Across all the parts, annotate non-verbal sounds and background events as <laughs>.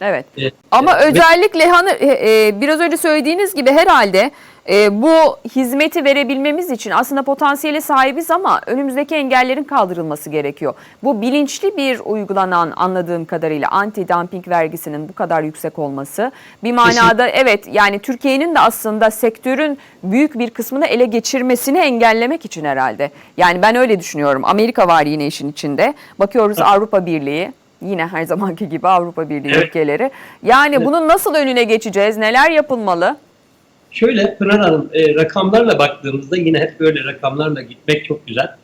Evet. Evet. Ama Evet. özellikle hani e, e, biraz önce söylediğiniz gibi herhalde e, bu hizmeti verebilmemiz için aslında potansiyeli sahibiz ama önümüzdeki engellerin kaldırılması gerekiyor. Bu bilinçli bir uygulanan anladığım kadarıyla anti dumping vergisinin bu kadar yüksek olması bir manada evet yani Türkiye'nin de aslında sektörün büyük bir kısmını ele geçirmesini engellemek için herhalde. Yani ben öyle düşünüyorum. Amerika var yine işin içinde. Bakıyoruz Avrupa Birliği Yine her zamanki gibi Avrupa Birliği Evet. ülkeleri. Yani Evet. bunun nasıl önüne geçeceğiz? Neler yapılmalı? Şöyle Pınar Hanım, e, rakamlarla baktığımızda yine hep böyle rakamlarla gitmek çok güzel.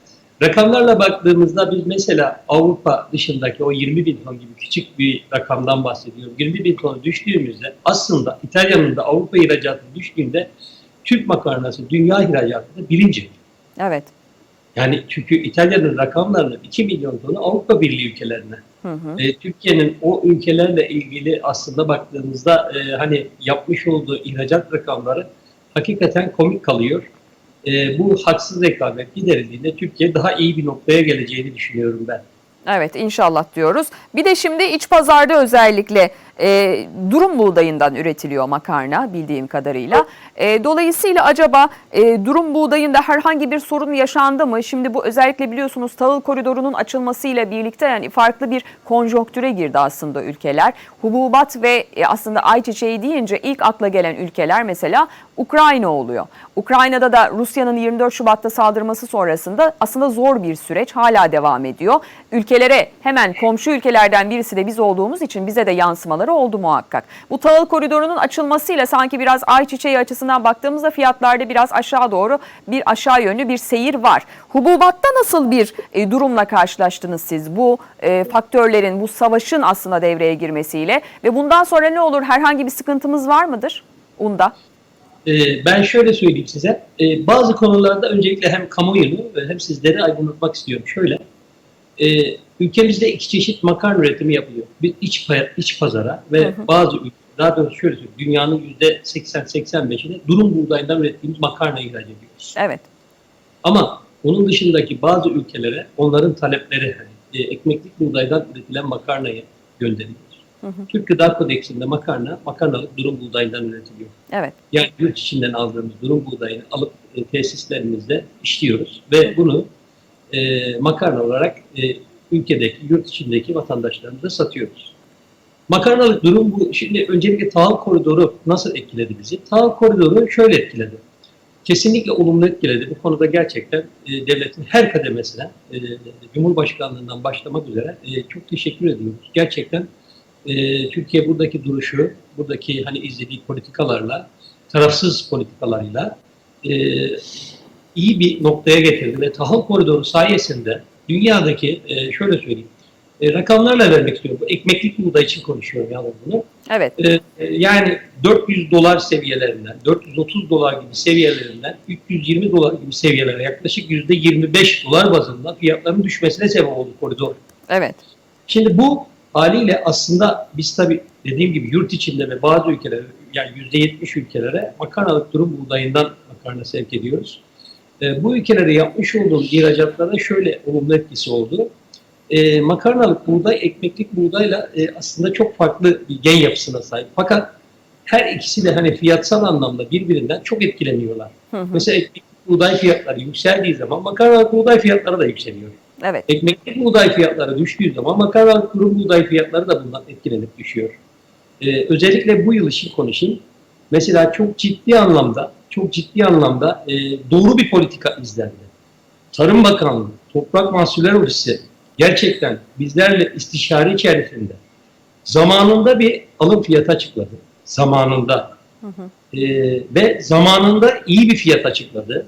Rakamlarla baktığımızda biz mesela Avrupa dışındaki o 20 bin ton gibi küçük bir rakamdan bahsediyorum. 20 bin ton düştüğümüzde aslında İtalya'nın da Avrupa ihracatı düştüğünde Türk makarnası dünya ihracatında birinci. Evet. Yani çünkü İtalya'nın rakamlarını 2 milyon tonu Avrupa Birliği ülkelerine. Hı hı. E, Türkiye'nin o ülkelerle ilgili aslında baktığımızda e, hani yapmış olduğu ihracat rakamları hakikaten komik kalıyor. E, bu haksız rekabet giderildiğinde Türkiye daha iyi bir noktaya geleceğini düşünüyorum ben. Evet inşallah diyoruz. Bir de şimdi iç pazarda özellikle e, durum buğdayından üretiliyor makarna bildiğim kadarıyla. E, dolayısıyla acaba e, durum buğdayında herhangi bir sorun yaşandı mı? Şimdi bu özellikle biliyorsunuz tahıl koridorunun açılmasıyla birlikte yani farklı bir konjonktüre girdi aslında ülkeler. Hububat ve e, aslında ayçiçeği deyince ilk akla gelen ülkeler mesela Ukrayna oluyor. Ukrayna'da da Rusya'nın 24 Şubat'ta saldırması sonrasında aslında zor bir süreç hala devam ediyor. Ülkelere hemen komşu ülkelerden birisi de biz olduğumuz için bize de yansımaları oldu muhakkak. Bu tahıl koridorunun açılmasıyla sanki biraz ayçiçeği açısından baktığımızda fiyatlarda biraz aşağı doğru bir aşağı yönlü bir seyir var. Hububatta nasıl bir e, durumla karşılaştınız siz bu e, faktörlerin, bu savaşın aslında devreye girmesiyle ve bundan sonra ne olur herhangi bir sıkıntımız var mıdır unda? E, ben şöyle söyleyeyim size. E, bazı konularda öncelikle hem kamuoyunu hem sizleri aydınlatmak istiyorum. Şöyle, e, ülkemizde iki çeşit makarna üretimi yapılıyor. Bir iç, iç pazara ve Hı hı. bazı ülke, daha doğrusu şöyle söyleyeyim, dünyanın yüzde 80-85'ine durum buğdayından ürettiğimiz makarna ihraç ediyoruz. Evet. Ama onun dışındaki bazı ülkelere onların talepleri hani, e, ekmeklik buğdaydan üretilen makarnayı gönderiyoruz. Hı hı. Türk Gıda Kodeksinde makarna, makarnalık durum buğdayından üretiliyor. Evet. Yani yurt içinden aldığımız durum buğdayını alıp e, tesislerimizde işliyoruz ve bunu e, makarna olarak e, ülkedeki, yurt içindeki vatandaşlarımıza satıyoruz. Makarnalık durum bu. Şimdi öncelikle tahıl koridoru nasıl etkiledi bizi? Tahıl koridoru şöyle etkiledi. Kesinlikle olumlu etkiledi. Bu konuda gerçekten e, devletin her kademesine, e, Cumhurbaşkanlığından başlamak üzere e, çok teşekkür ediyoruz. Gerçekten e, Türkiye buradaki duruşu, buradaki hani izlediği politikalarla, tarafsız politikalarıyla e, iyi bir noktaya getirdi ve tahıl koridoru sayesinde dünyadaki e, şöyle söyleyeyim, e, rakamlarla vermek istiyorum. Bu ekmeklik buğday için konuşuyorum yalnız bunu. Evet. E, e, yani 400 dolar seviyelerinden, 430 dolar gibi seviyelerinden 320 dolar gibi seviyelere yaklaşık %25 dolar bazında fiyatların düşmesine sebep oldu koridor. Evet. Şimdi bu haliyle aslında biz tabii dediğim gibi yurt içinde ve bazı ülkelere yani %70 ülkelere makarnalık durum buğdayından makarna sevk ediyoruz. E, bu ülkelere yapmış olduğum ihracatlarda şöyle olumlu etkisi oldu. E, makarnalık buğday, ekmeklik buğdayla e, aslında çok farklı bir gen yapısına sahip. Fakat her ikisi de hani fiyatsal anlamda birbirinden çok etkileniyorlar. Hı hı. Mesela ekmeklik buğday fiyatları yükseldiği zaman makarnalık buğday fiyatları da yükseliyor. Evet. Ekmeklik buğday fiyatları düştüğü zaman makarnalık kuru buğday fiyatları da bundan etkilenip düşüyor. Ee, özellikle bu yıl için konuşayım. Mesela çok ciddi anlamda, çok ciddi anlamda e, doğru bir politika izlendi. Tarım Bakanlığı, Toprak Mahsulleri Ofisi gerçekten bizlerle istişare içerisinde zamanında bir alım fiyatı açıkladı. Zamanında. Hı hı. Ee, ve zamanında iyi bir fiyat açıkladı.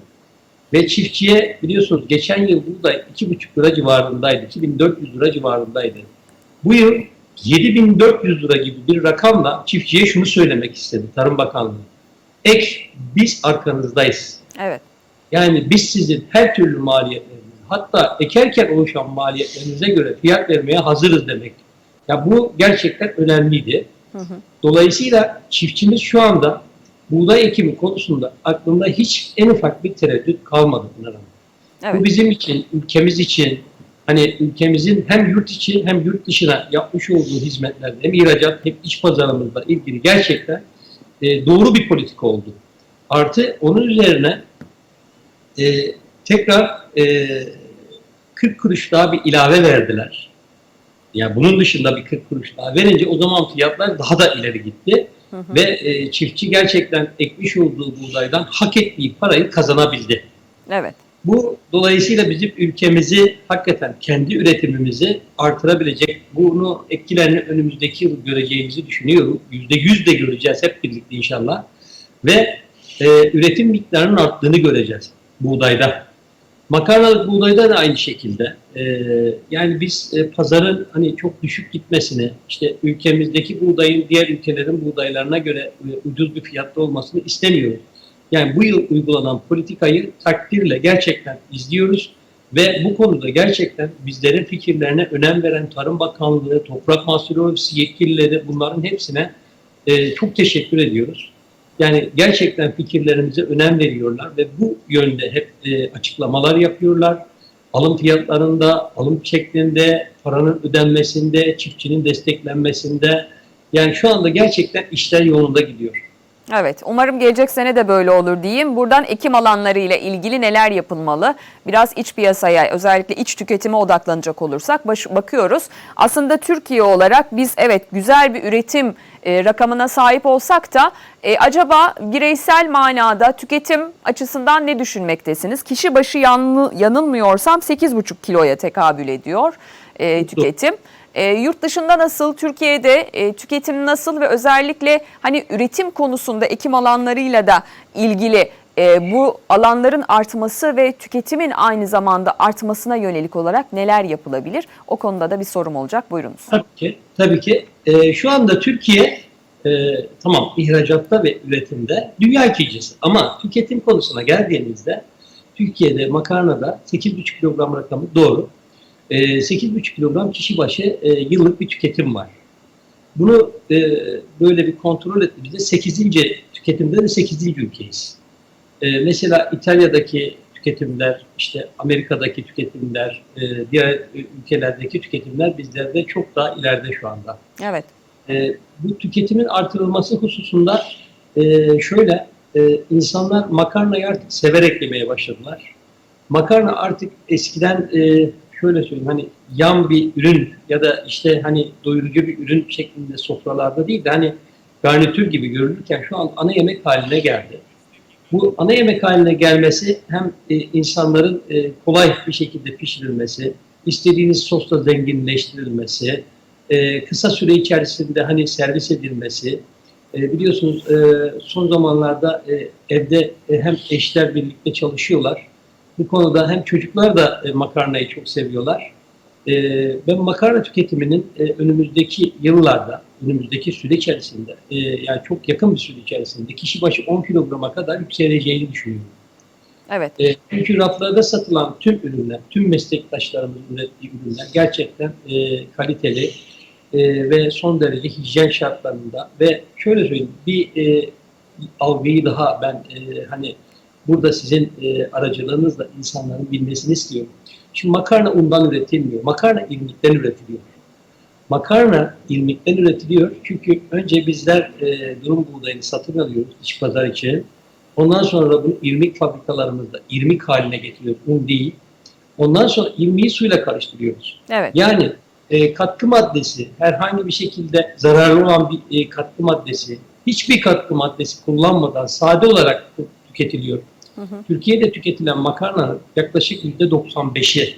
Ve çiftçiye biliyorsunuz geçen yıl buğday 2,5 lira civarındaydı. 2400 lira civarındaydı. Bu yıl 7400 lira gibi bir rakamla çiftçiye şunu söylemek istedi Tarım Bakanlığı. Ek biz arkanızdayız. Evet. Yani biz sizin her türlü maliyetleriniz hatta ekerken oluşan maliyetlerinize göre fiyat vermeye hazırız demek. Ya bu gerçekten önemliydi. Hı hı. Dolayısıyla çiftçimiz şu anda buğday ekimi konusunda aklında hiç en ufak bir tereddüt kalmadı Pınar Hanım. Evet. Bu bizim için, ülkemiz için, hani ülkemizin hem yurt içi hem yurt dışına yapmış olduğu hizmetlerde hem ihracat hem iç pazarımızla ilgili gerçekten e, doğru bir politika oldu. Artı onun üzerine e, tekrar e, 40 kuruş daha bir ilave verdiler. Yani bunun dışında bir 40 kuruş daha verince o zaman fiyatlar daha da ileri gitti. Hı hı. Ve e, çiftçi gerçekten ekmiş olduğu buğdaydan hak ettiği parayı kazanabildi. Evet. Bu dolayısıyla bizim ülkemizi hakikaten kendi üretimimizi artırabilecek, bunu etkilerini önümüzdeki yıl göreceğimizi düşünüyorum. Yüzde yüz de göreceğiz hep birlikte inşallah. Ve e, üretim miktarının arttığını göreceğiz buğdayda. Makarnalık buğdayda da aynı şekilde. E, yani biz e, pazarın hani çok düşük gitmesini, işte ülkemizdeki buğdayın diğer ülkelerin buğdaylarına göre e, ucuz bir fiyatta olmasını istemiyoruz. Yani bu yıl uygulanan politikayı takdirle gerçekten izliyoruz ve bu konuda gerçekten bizlerin fikirlerine önem veren Tarım Bakanlığı, Toprak Mahsulü Ofisi yetkilileri bunların hepsine e, çok teşekkür ediyoruz. Yani gerçekten fikirlerimize önem veriyorlar ve bu yönde hep e, açıklamalar yapıyorlar. Alım fiyatlarında, alım şeklinde, paranın ödenmesinde, çiftçinin desteklenmesinde. Yani şu anda gerçekten işler yolunda gidiyor. Evet, umarım gelecek sene de böyle olur diyeyim. Buradan ekim alanlarıyla ilgili neler yapılmalı? Biraz iç piyasaya, özellikle iç tüketime odaklanacak olursak baş, bakıyoruz. Aslında Türkiye olarak biz evet güzel bir üretim e, rakamına sahip olsak da e, acaba bireysel manada tüketim açısından ne düşünmektesiniz? Kişi başı yanlı, yanılmıyorsam 8,5 kiloya tekabül ediyor e, tüketim. E, yurt dışında nasıl, Türkiye'de e, tüketim nasıl ve özellikle hani üretim konusunda ekim alanlarıyla da ilgili e, bu alanların artması ve tüketimin aynı zamanda artmasına yönelik olarak neler yapılabilir? O konuda da bir sorum olacak. Buyurunuz. Tabii ki. Tabii ki. Ee, şu anda Türkiye e, tamam ihracatta ve üretimde dünya ikincisi. Ama tüketim konusuna geldiğimizde Türkiye'de makarnada 8,5 kilogram rakamı doğru. E, 8,5 kilogram kişi başı e, yıllık bir tüketim var. Bunu e, böyle bir kontrol ettiğimizde 8. tüketimde de 8. ülkeyiz. E, mesela İtalya'daki tüketimler, işte Amerika'daki tüketimler, diğer ülkelerdeki tüketimler bizlerde çok daha ileride şu anda. Evet. Bu tüketimin artırılması hususunda şöyle, insanlar makarnayı artık severek yemeye başladılar. Makarna artık eskiden şöyle söyleyeyim hani yan bir ürün ya da işte hani doyurucu bir ürün şeklinde sofralarda değil de hani garnitür gibi görülürken şu an ana yemek haline geldi. Bu ana yemek haline gelmesi hem e, insanların e, kolay bir şekilde pişirilmesi, istediğiniz sosla zenginleştirilmesi, e, kısa süre içerisinde hani servis edilmesi, e, biliyorsunuz e, son zamanlarda e, evde e, hem eşler birlikte çalışıyorlar. Bu konuda hem çocuklar da e, makarnayı çok seviyorlar. E, ben makarna tüketiminin e, önümüzdeki yıllarda, önümüzdeki süre içerisinde, e, yani çok yakın bir süre içerisinde kişi başı 10 kilograma kadar yükseleceğini düşünüyorum. Evet. E, çünkü raflarda satılan tüm ürünler, tüm meslektaşlarımızın ürettiği ürünler gerçekten e, kaliteli e, ve son derece hijyen şartlarında ve şöyle söyleyeyim bir e, algıyı daha ben e, hani burada sizin e, aracılığınızla insanların bilmesini istiyorum. Şimdi makarna undan üretilmiyor. Makarna irmikten üretiliyor. Makarna irmikten üretiliyor çünkü önce bizler e, durum buğdayını satın alıyoruz iç pazar için. Ondan sonra bunu irmik fabrikalarımızda irmik haline getiriyoruz. Un değil. Ondan sonra irmiği suyla karıştırıyoruz. Evet. Yani e, katkı maddesi herhangi bir şekilde zararlı olan bir e, katkı maddesi hiçbir katkı maddesi kullanmadan sade olarak tü- tüketiliyor. Hı hı. Türkiye'de tüketilen makarnanın yaklaşık %95'i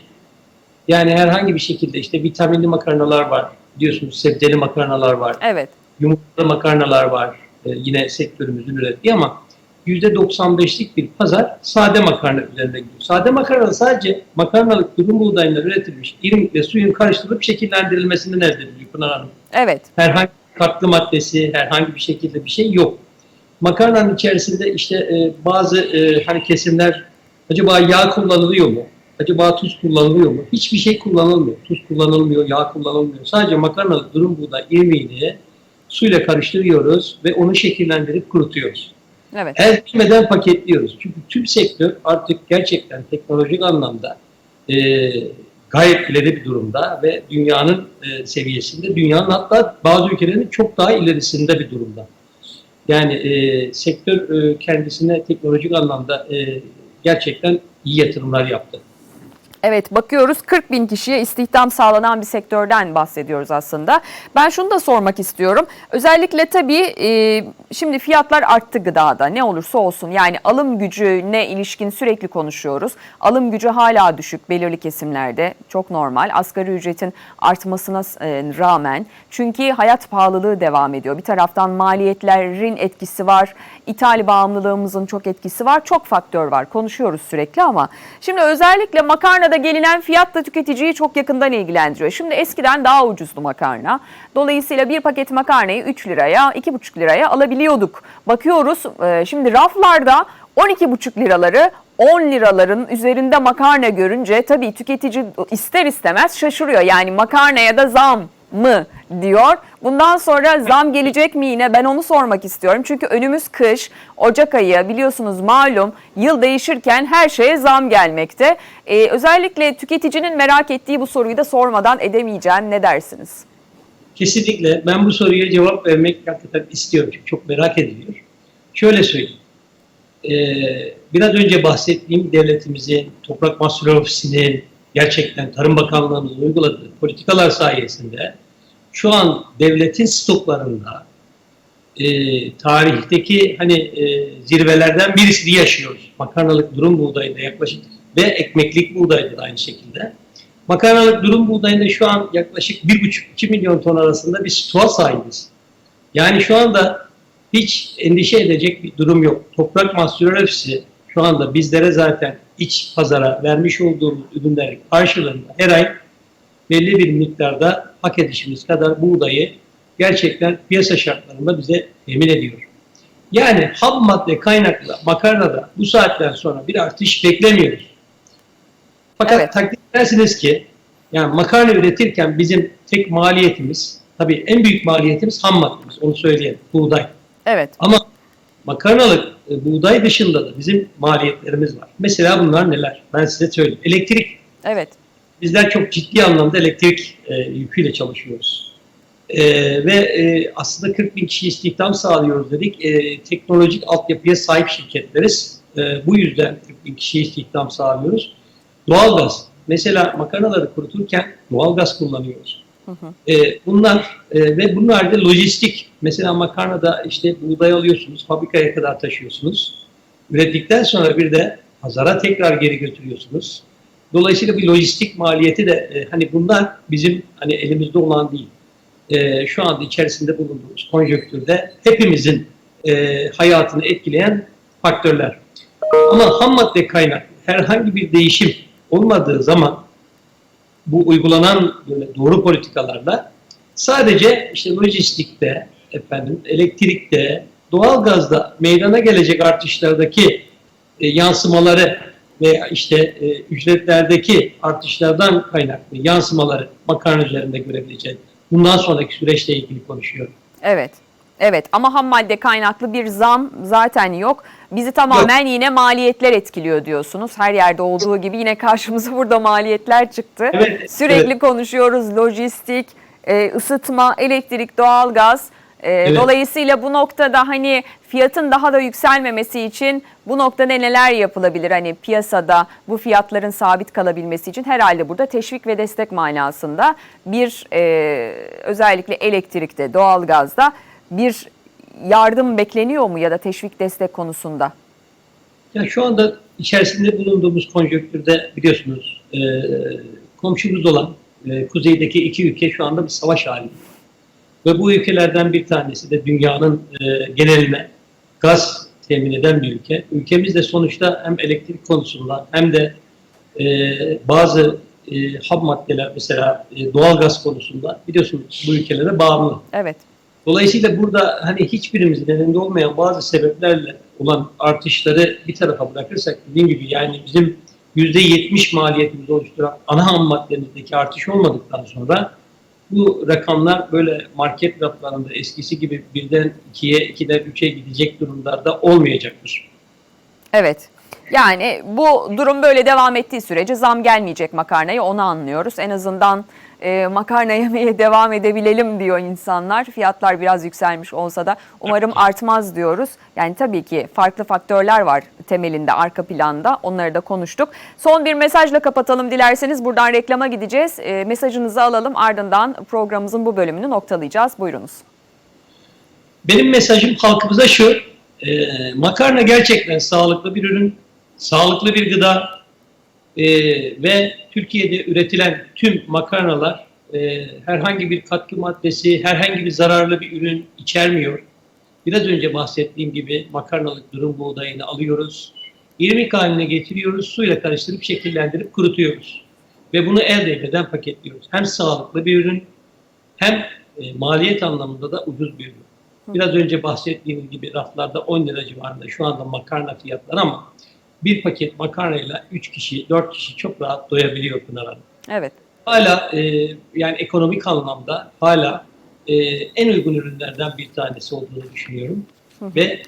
yani herhangi bir şekilde işte vitaminli makarnalar var. Biliyorsunuz sebzeli makarnalar var. Evet. Yumurtalı makarnalar var. E, yine sektörümüzün ürettiği ama %95'lik bir pazar sade makarna üzerinde gidiyor. Sade makarna sadece makarnalık durum buğdayından üretilmiş irmik ve suyun karıştırılıp şekillendirilmesinden elde ediliyor Pınar Hanım. Evet. Herhangi katkı maddesi, herhangi bir şekilde bir şey yok. Makarnanın içerisinde işte e, bazı e, hani kesimler acaba yağ kullanılıyor mu? Acaba tuz kullanılıyor mu? Hiçbir şey kullanılmıyor. Tuz kullanılmıyor, yağ kullanılmıyor. Sadece makarnalık durum buğday irmiğini suyla karıştırıyoruz ve onu şekillendirip kurutuyoruz. Evet. El bilmeden paketliyoruz. Çünkü tüm sektör artık gerçekten teknolojik anlamda e, gayet ileri bir durumda ve dünyanın e, seviyesinde, dünyanın hatta bazı ülkelerin çok daha ilerisinde bir durumda. Yani e, sektör e, kendisine teknolojik anlamda e, gerçekten iyi yatırımlar yaptı. Evet bakıyoruz 40 bin kişiye istihdam sağlanan bir sektörden bahsediyoruz aslında. Ben şunu da sormak istiyorum. Özellikle tabii e, şimdi fiyatlar arttı gıdada ne olursa olsun. Yani alım gücüne ilişkin sürekli konuşuyoruz. Alım gücü hala düşük belirli kesimlerde çok normal. Asgari ücretin artmasına e, rağmen çünkü hayat pahalılığı devam ediyor. Bir taraftan maliyetlerin etkisi var. İthal bağımlılığımızın çok etkisi var. Çok faktör var. Konuşuyoruz sürekli ama şimdi özellikle makarnada gelinen fiyat da tüketiciyi çok yakından ilgilendiriyor. Şimdi eskiden daha ucuzdu makarna. Dolayısıyla bir paket makarnayı 3 liraya, 2,5 liraya alabiliyorduk. Bakıyoruz e, şimdi raflarda 12,5 liraları 10 liraların üzerinde makarna görünce tabii tüketici ister istemez şaşırıyor. Yani makarnaya da zam mı diyor. Bundan sonra zam gelecek mi yine ben onu sormak istiyorum. Çünkü önümüz kış, Ocak ayı biliyorsunuz malum yıl değişirken her şeye zam gelmekte. Ee, özellikle tüketicinin merak ettiği bu soruyu da sormadan edemeyeceğim. Ne dersiniz? Kesinlikle ben bu soruya cevap vermek hakikaten istiyorum çünkü çok merak ediliyor. Şöyle söyleyeyim. Ee, biraz önce bahsettiğim devletimizin, Toprak Mahsulleri Ofisi'nin, gerçekten Tarım Bakanlığımızın uyguladığı politikalar sayesinde şu an devletin stoklarında e, tarihteki hani e, zirvelerden birisini yaşıyoruz. Makarnalık durum buğdayında yaklaşık ve ekmeklik buğdayda da aynı şekilde. Makarnalık durum buğdayında şu an yaklaşık 1,5-2 milyon ton arasında bir stoğa sahibiz. Yani şu anda hiç endişe edecek bir durum yok. Toprak Ofisi şu anda bizlere zaten iç pazara vermiş olduğumuz ürünlerin karşılığında her ay belli bir miktarda hak edişimiz kadar buğdayı gerçekten piyasa şartlarında bize temin ediyor. Yani ham madde kaynaklı makarnada bu saatten sonra bir artış beklemiyoruz. Fakat Evet. takdir edersiniz ki yani makarna üretirken bizim tek maliyetimiz tabii en büyük maliyetimiz ham maddemiz onu söyleyelim buğday. Evet. Ama makarnalık e, buğday dışında da bizim maliyetlerimiz var. Mesela bunlar neler? Ben size söyleyeyim. Elektrik. Evet. Bizler çok ciddi anlamda elektrik e, yüküyle çalışıyoruz. E, ve e, aslında 40 bin kişi istihdam sağlıyoruz dedik. E, teknolojik altyapıya sahip şirketleriz. E, bu yüzden 40 bin kişi istihdam sağlıyoruz. Doğalgaz. Mesela makarnaları kuruturken doğalgaz kullanıyoruz. Hı hı. E, bunlar e, ve bunun haricinde lojistik. Mesela makarnada işte buğday alıyorsunuz, fabrikaya kadar taşıyorsunuz. Ürettikten sonra bir de pazara tekrar geri götürüyorsunuz. Dolayısıyla bir lojistik maliyeti de e, hani bunlar bizim hani elimizde olan değil. E, şu anda içerisinde bulunduğumuz konjonktürde hepimizin e, hayatını etkileyen faktörler. Ama ham madde kaynaklı herhangi bir değişim olmadığı zaman bu uygulanan böyle doğru politikalarla sadece işte lojistikte, efendim elektrikte, doğalgazda meydana gelecek artışlardaki e, yansımaları veya işte e, ücretlerdeki artışlardan kaynaklı yansımaları makarna üzerinde görebileceğiz. Bundan sonraki süreçle ilgili konuşuyorum. Evet. Evet ama ham madde kaynaklı bir zam zaten yok. Bizi tamamen yine maliyetler etkiliyor diyorsunuz. Her yerde olduğu gibi yine karşımıza <laughs> burada maliyetler çıktı. Evet, Sürekli evet. konuşuyoruz lojistik, e, ısıtma, elektrik, doğalgaz. E, Evet. Dolayısıyla bu noktada hani fiyatın daha da yükselmemesi için bu noktada neler yapılabilir? Hani piyasada bu fiyatların sabit kalabilmesi için herhalde burada teşvik ve destek manasında bir e, özellikle elektrikte, doğalgazda bir yardım bekleniyor mu ya da teşvik destek konusunda? Ya şu anda içerisinde bulunduğumuz konjonktürde biliyorsunuz e, komşumuz olan e, kuzeydeki iki ülke şu anda bir savaş halinde. Ve bu ülkelerden bir tanesi de dünyanın e, geneline gaz temin eden bir ülke. Ülkemiz de sonuçta hem elektrik konusunda hem de e, bazı e, ham maddeler mesela e, doğal gaz konusunda biliyorsunuz bu ülkelere bağımlı. Evet. Dolayısıyla burada hani hiçbirimizin elinde olmayan bazı sebeplerle olan artışları bir tarafa bırakırsak dediğim gibi yani bizim %70 maliyetimizi oluşturan ana ham maddemizdeki artış olmadıktan sonra bu rakamlar böyle market raflarında eskisi gibi birden ikiye, ikiden üçe gidecek durumlarda olmayacaktır. Evet. Yani bu durum böyle devam ettiği sürece zam gelmeyecek makarnaya onu anlıyoruz. En azından e, makarna yemeye devam edebilelim diyor insanlar. Fiyatlar biraz yükselmiş olsa da umarım artmaz diyoruz. Yani tabii ki farklı faktörler var temelinde arka planda onları da konuştuk. Son bir mesajla kapatalım dilerseniz buradan reklama gideceğiz. E, mesajınızı alalım ardından programımızın bu bölümünü noktalayacağız. Buyurunuz. Benim mesajım halkımıza şu. e, makarna gerçekten sağlıklı bir ürün, sağlıklı bir gıda e, ve Türkiye'de üretilen tüm makarnalar e, herhangi bir katkı maddesi, herhangi bir zararlı bir ürün içermiyor. Biraz önce bahsettiğim gibi makarnalık durum buğdayını alıyoruz. İrmik haline getiriyoruz, suyla karıştırıp şekillendirip kurutuyoruz. Ve bunu el değmeden paketliyoruz. Hem sağlıklı bir ürün hem e, maliyet anlamında da ucuz bir ürün. Biraz önce bahsettiğimiz gibi raflarda 10 lira civarında şu anda makarna fiyatları ama bir paket makarnayla 3 kişi, 4 kişi çok rahat doyabiliyor Pınar Hanım. Evet. Hala e, yani ekonomik anlamda hala e, en uygun ürünlerden bir tanesi olduğunu düşünüyorum. Ve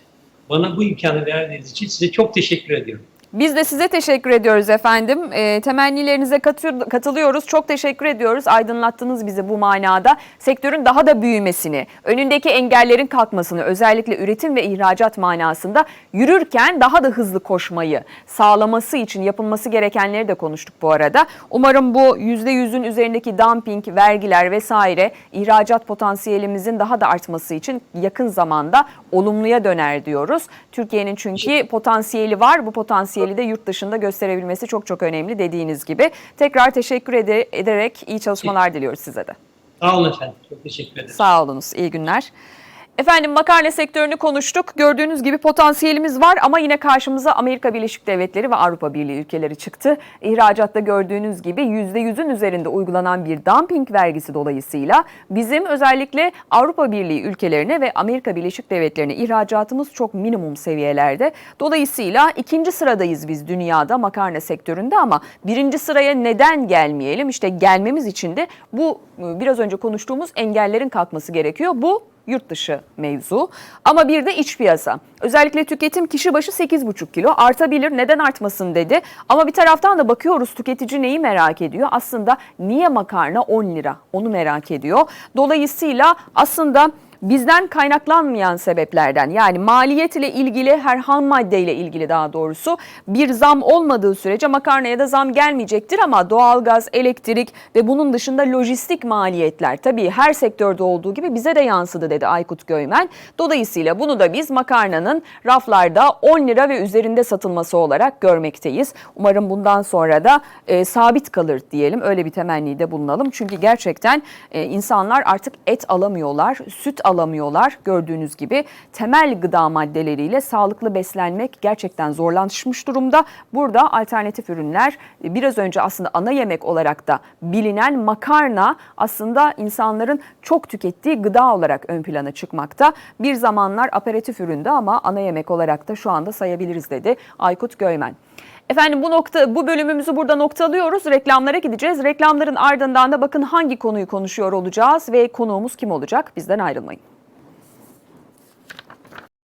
bana bu imkanı verdiğiniz için size çok teşekkür ediyorum. Biz de size teşekkür ediyoruz efendim. E, temennilerinize katı- katılıyoruz. Çok teşekkür ediyoruz. Aydınlattınız bizi bu manada. Sektörün daha da büyümesini, önündeki engellerin kalkmasını, özellikle üretim ve ihracat manasında yürürken daha da hızlı koşmayı sağlaması için yapılması gerekenleri de konuştuk bu arada. Umarım bu %100'ün üzerindeki dumping, vergiler vesaire ihracat potansiyelimizin daha da artması için yakın zamanda olumluya döner diyoruz. Türkiye'nin çünkü potansiyeli var. Bu potansiyeli de yurt dışında gösterebilmesi çok çok önemli dediğiniz gibi. Tekrar teşekkür ede- ederek iyi çalışmalar diliyoruz size de. Sağ olun efendim. Çok teşekkür ederim. Sağ olunuz. İyi günler. Efendim makarna sektörünü konuştuk. Gördüğünüz gibi potansiyelimiz var ama yine karşımıza Amerika Birleşik Devletleri ve Avrupa Birliği ülkeleri çıktı. İhracatta gördüğünüz gibi %100'ün üzerinde uygulanan bir dumping vergisi dolayısıyla bizim özellikle Avrupa Birliği ülkelerine ve Amerika Birleşik Devletleri'ne ihracatımız çok minimum seviyelerde. Dolayısıyla ikinci sıradayız biz dünyada makarna sektöründe ama birinci sıraya neden gelmeyelim? İşte gelmemiz için de bu e, biraz önce konuştuğumuz engellerin kalkması gerekiyor. Bu yurt dışı mevzu. Ama bir de iç piyasa. Özellikle tüketim kişi başı 8,5 kilo artabilir. Neden artmasın dedi. Ama bir taraftan da bakıyoruz tüketici neyi merak ediyor? Aslında niye makarna 10 lira? Onu merak ediyor. Dolayısıyla aslında bizden kaynaklanmayan sebeplerden yani maliyet ile ilgili her ham maddeyle ilgili daha doğrusu bir zam olmadığı sürece makarnaya da zam gelmeyecektir ama doğalgaz, elektrik ve bunun dışında lojistik maliyetler tabii her sektörde olduğu gibi bize de yansıdı dedi Aykut Göymen. Dolayısıyla bunu da biz makarnanın raflarda 10 lira ve üzerinde satılması olarak görmekteyiz. Umarım bundan sonra da e, sabit kalır diyelim. Öyle bir temennide bulunalım. Çünkü gerçekten e, insanlar artık et alamıyorlar, süt alamıyorlar. Gördüğünüz gibi temel gıda maddeleriyle sağlıklı beslenmek gerçekten zorlaşmış durumda. Burada alternatif ürünler e, biraz önce aslında ana yemek olarak da bilinen makarna aslında insanların çok tükettiği gıda olarak ön plana çıkmakta. Bir zamanlar aperatif üründü ama ana yemek olarak da şu anda sayabiliriz dedi Aykut Göymen. Efendim bu nokta bu bölümümüzü burada noktalıyoruz. Reklamlara gideceğiz. Reklamların ardından da bakın hangi konuyu konuşuyor olacağız ve konuğumuz kim olacak? Bizden ayrılmayın.